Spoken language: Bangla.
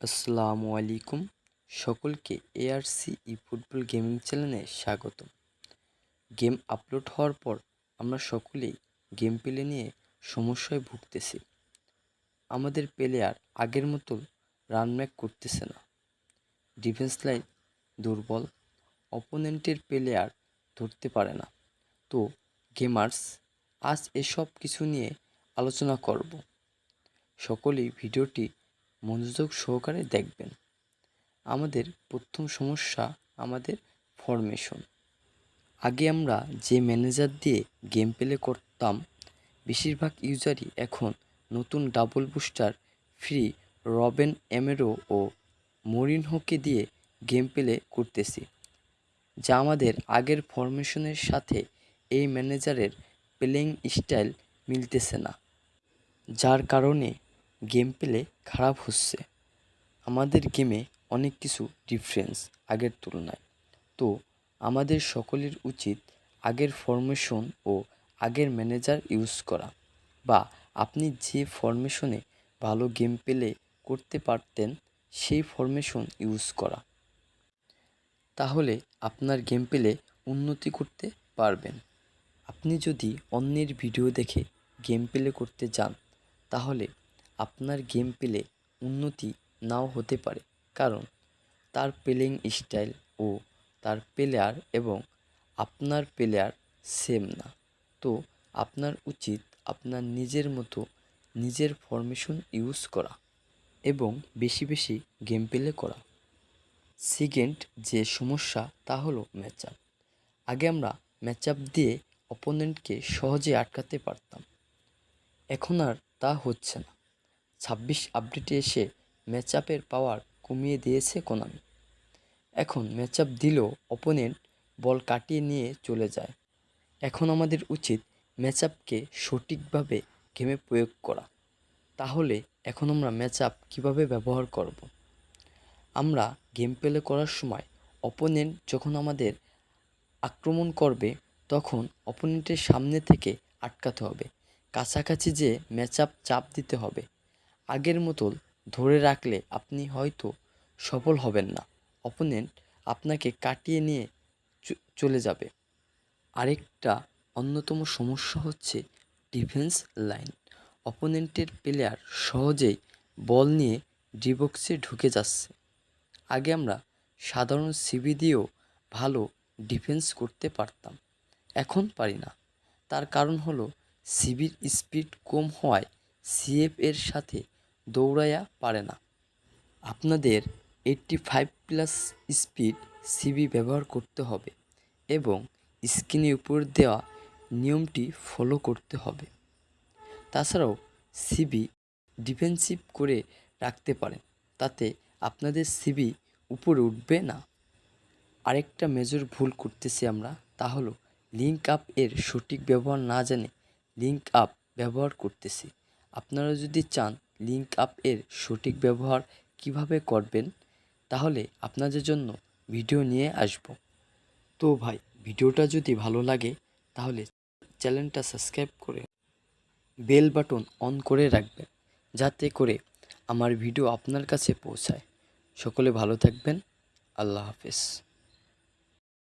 আসসালামু আলাইকুম। সকলকে এআরসি ই ফুটবল গেমিং চ্যানেলে স্বাগত গেম আপলোড হওয়ার পর আমরা সকলেই গেম প্লে নিয়ে সমস্যায় ভুগতেছি। আমাদের প্লেয়ার আগের মতো রান ম্যাক করতেছে না। ডিফেন্স লাইন দুর্বল অপোনেন্টের প্লেয়ার ধরতে পারে না। তো গেমার্স আজ এসব কিছু নিয়ে আলোচনা করব। সকলেই ভিডিওটি মনোযোগ সহকারে দেখবেন। আমাদের প্রথম সমস্যা আমাদের ফরমেশন আগে আমরা যে ম্যানেজার দিয়ে গেম প্লে করতাম, বেশিরভাগ ইউজারই এখন নতুন ডাবল বুস্টার ফ্রি রবেন এমেরো ও মরিনহোকে দিয়ে গেম প্লে করতেছি, যা আমাদের আগের ফরমেশনের সাথে এই ম্যানেজারের প্লেইং স্টাইল মিলতেছে না, যার কারণে গেম প্লে খারাপ হচ্ছে। আমাদের গেমে অনেক কিছু ডিফারেন্স আগের তুলনায়। তো আমাদের সকলের উচিত আগের ফরমেশন ও আগের ম্যানেজার ইউজ করা বা আপনি যে ফরমেশনে ভালো গেম প্লে করতে পারতেন, সেই ফরমেশন ইউজ করা। তাহলে আপনার গেম প্লে উন্নতি করতে পারবেন। আপনি যদি অন্যের ভিডিও দেখে গেম প্লে করতে যান, তাহলে আপনার গেম প্লে উন্নতি নাও হতে পারে। কারণ তার প্লেইং স্টাইল ও তার প্লেয়ার এবং আপনার প্লেয়ার সেম না। তো আপনার উচিত আপনার নিজের মতো নিজের ফরমেশন ইউজ করা এবং বেশি বেশি গেম প্লে করা। সেকেন্ড যে সমস্যা তা হলো ম্যাচ আপ আগে আমরা ম্যাচ আপ দিয়ে অপোনেন্টকে সহজে আটকাতে পারতাম। এখন আর তা হচ্ছে না। ছাব্বিশ আপডেটে এসে ম্যাচ আপের পাওয়ার কমিয়ে দিয়েছে কোনামি এখন ম্যাচ আপ দিলেও অপোনেন্ট বল কাটিয়ে নিয়ে চলে যায়। এখন আমাদের উচিত ম্যাচ আপকে সঠিকভাবে গেমে প্রয়োগ করা। তাহলে এখন আমরা ম্যাচ আপ কীভাবে ব্যবহার করব। আমরা গেম প্লে করার সময় অপোনেন্ট যখন আমাদের আক্রমণ করবে, তখন অপোনেন্টের সামনে থেকে আটকাতে হবে। কাছাকাছি যে ম্যাচ আপ চাপ দিতে হবে আগের মতো ধরে রাখলে আপনি হয়তো সফল হবেন না। অপোনেন্ট আপনাকে কাটিয়ে নিয়ে চলে যাবে। আরেকটা অন্যতম সমস্যা হচ্ছে ডিফেন্স লাইন অপোনেন্টের প্লেয়ার সহজেই বল নিয়ে ডিবক্সে ঢুকে যাচ্ছে। আগে আমরা সাধারণ সিবি দিয়েও ভালো ডিফেন্স করতে পারতাম। এখন পারি না। তার কারণ হলো সিবির স্পিড কম হওয়ায় সিএফ এর সাথে দৌড়াইয়া পারে না। আপনাদের eighty five plus speed CB ব্যবহার করতে হবে এবং স্ক্রিনের উপর দেওয়া নিয়মটি ফলো করতে হবে। তাছাড়াও সিবি ডিফেন্সিভ করে রাখতে পারেন, তাতে আপনাদের সিবি উপরে উঠবে না। আরেকটা মেজর ভুল করতেছি আমরা, তা হলো লিঙ্ক আপ এর সঠিক ব্যবহার না জানে লিঙ্ক আপ ব্যবহার করতেছি। আপনারা যদি চান লিঙ্ক আপ এর সঠিক ব্যবহার কীভাবে করবেন? তাহলে আপনাদের জন্য ভিডিও নিয়ে আসব। তো ভাই, ভিডিওটা যদি ভালো লাগে, তাহলে চ্যানেলটা সাবস্ক্রাইব করে বেল বাটন অন করে রাখবেন, যাতে করে আমার ভিডিও আপনার কাছে পৌঁছায়। সকলে ভালো থাকবেন। আল্লাহ হাফেজ।